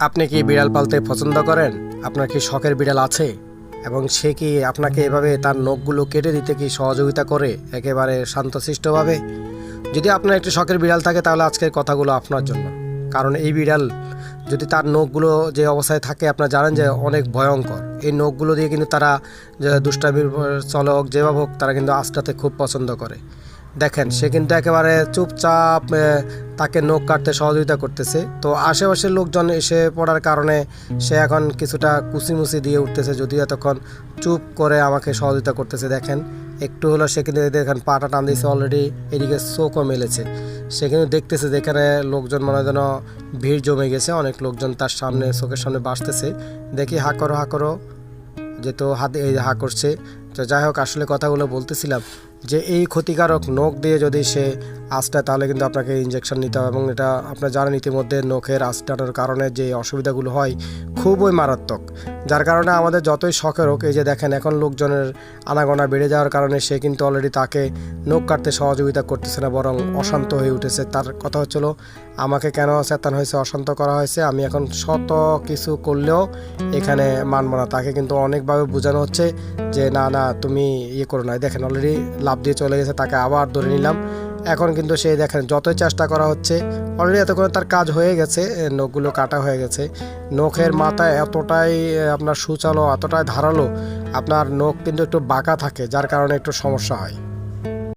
আপনি কি বিড়াল পালতে পছন্দ করেন? আপনার কি শখের বিড়াল আছে? এবং সে কি আপনাকে এভাবে তার নখগুলো কেটে দিতে কি সহযোগিতা করে একেবারে শান্তশিষ্টভাবে? যদি আপনার একটি শখের বিড়াল থাকে তাহলে আজকের কথাগুলো আপনার জন্য। কারণ এই বিড়াল যদি তার নখগুলো যে অবস্থায় থাকে, আপনারা জানেন যে অনেক ভয়ঙ্কর। এই নখগুলো দিয়ে কিন্তু তারা যে দুষ্টামির চলক যেভাবে হোক, তারা কিন্তু আঁচটাতে খুব পছন্দ করে। দেখেন, সে কিন্তু একেবারে চুপচাপ তাকে নখ কাটতে সহযোগিতা করতেছে। তো আশেপাশের লোকজন এসে পড়ার কারণে সে এখন কিছুটা কুচিমুচি দিয়ে উঠতেছে, যদিও এতক্ষণ চুপ করে আমাকে সহযোগিতা করতেছে। দেখেন, একটু হলো সে কিন্তু দেখেন, পাটা টান দিয়েছে অলরেডি এদিকে চোখও মেলেছে। সে কিন্তু দেখতেছে যেখানে লোকজন মনে যেন ভিড় জমে গেছে, অনেক লোকজন তার সামনে, চোখের সামনে বাসতেছে। দেখি হা করো হা করো যেহেতু হাতে এই হা করছে তো যাই হোক, আসলে কথাগুলো বলতেছিলাম। যে এই ক্ষতিকারক নখ দিয়ে যদি সে আঁচটা, তাহলে কিন্তু আপনাকে ইঞ্জেকশন নিতে হবে এবং এটা আপনার জানেন ইতিমধ্যে নখের আঁচটানোর কারণে যে অসুবিধাগুলো হয় খুবই মারাত্মক। যার কারণে আমাদের যতই শখের হোক, এই যে দেখেন এখন লোকজনের আনাগোনা বেড়ে যাওয়ার কারণে সে কিন্তু অলরেডি তাকে নখ কাটতে সহযোগিতা করতেছে না, বরং অশান্ত হয়ে উঠেছে। তার কথা হচ্ছিল আমাকে কেন চেতন হয়েছে, অশান্ত করা হয়েছে, আমি এখন শত কিছু করলেও এখানে মানব না। তাকে কিন্তু অনেকভাবে বোঝানো হচ্ছে যে, না না, তুমি ইয়ে করো না দেখেন অলরেডি লাভ দিয়ে চলে গেছে, তাকে আবার ধরে নিলাম। এখন কিন্তু সে দেখেন যতই চেষ্টা করা হচ্ছে অলরেডি এতক্ষণে তার কাজ হয়ে গেছে নখগুলো কাটা হয়ে গেছে। নখের মাথায় এতটাই আপনার সুচালো, এতটাই ধারালো, আপনার নখ কিন্তু একটু বাঁকা থাকে, যার কারণে একটু সমস্যা হয়।